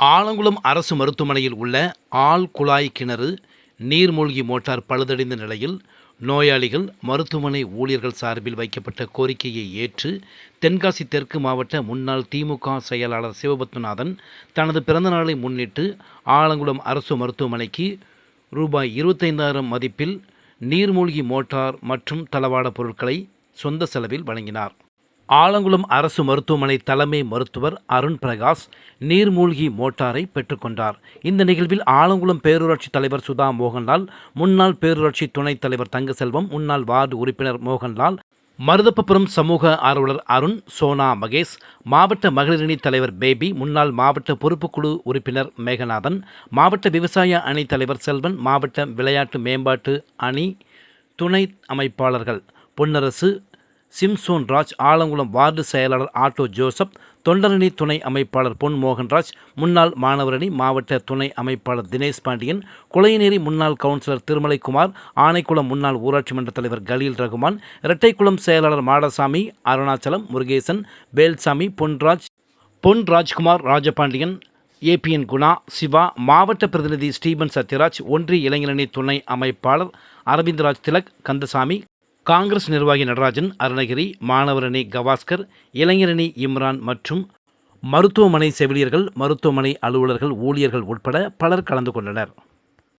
ஆலங்குளம் அரசு மருத்துவமனையில் உள்ள ஆள் குழாய் கிணறு நீர்மூழ்கி மோட்டார் பழுதடைந்த நிலையில் நோயாளிகள் மருத்துவமனை ஊழியர்கள் சார்பில் வைக்கப்பட்ட கோரிக்கையை ஏற்று தென்காசி தெற்கு மாவட்ட முன்னாள் திமுக செயலாளர் சிவபத்மநாதன் தனது பிறந்தநாளை முன்னிட்டு ஆலங்குளம் அரசு மருத்துவமனைக்கு ரூபாய் இருபத்தைந்தாயிரம் மதிப்பில் நீர்மூழ்கி மோட்டார் மற்றும் தளவாட பொருட்களை சொந்த செலவில் வழங்கினார். ஆலங்குளம் அரசு மருத்துவமனை தலைமை மருத்துவர் அருண் பிரகாஷ் நீர்மூழ்கி மோட்டாரை பெற்றுக்கொண்டார். இந்த நிகழ்வில் ஆலங்குளம் பேரூராட்சி தலைவர் சுதா மோகன்லால் முன்னாள் பேரூராட்சி துணைத் தலைவர் தங்கசெல்வம் முன்னாள் வார்டு உறுப்பினர் மோகன்லால் மருதப்பபுரம் சமூக ஆர்வலர் அருண் சோனா மகேஷ் மாவட்ட மகளிரணி தலைவர் பேபி முன்னாள் மாவட்ட பொறுப்புக்குழு உறுப்பினர் மேகநாதன் மாவட்ட விவசாய அணி தலைவர் செல்வன் மாவட்ட விளையாட்டு மேம்பாட்டு அணி துணை அமைப்பாளர்கள் பொன்னரசு சிம்சோன் ராஜ் ஆலங்குளம் வார்டு செயலாளர் ஆட்டோ ஜோசப் தொண்டரணி துணை அமைப்பாளர் பொன் மோகன்ராஜ் முன்னாள் மாணவரணி மாவட்ட துணை அமைப்பாளர் தினேஷ் பாண்டியன் குளையநேரி முன்னாள் கவுன்சிலர் திருமலைக்குமார் ஆனைக்குளம் முன்னாள் ஊராட்சி மன்ற தலைவர் கலீல் ரகுமான் இரட்டைக்குளம் செயலாளர் மாடசாமி அருணாச்சலம் முருகேசன் வேல்சாமி பொன்ராஜ் பொன் ராஜ்குமார் ராஜபாண்டியன் ஏபிஎன் குணா சிவா மாவட்ட பிரதிநிதி ஸ்டீபன் சத்யராஜ் ஒன்றிய இளைஞரணி துணை அமைப்பாளர் அரவிந்த்ராஜ் திலக் கந்தசாமி காங்கிரஸ் நிர்வாகி நடராஜன் அருணகிரி மாணவரணி கவாஸ்கர் இளைஞரணி இம்ரான் மற்றும் மருத்துவமனை செவிலியர்கள் மருத்துவமனை அலுவலர்கள் ஊழியர்கள் உட்பட பலர் கலந்து கொண்டனர்.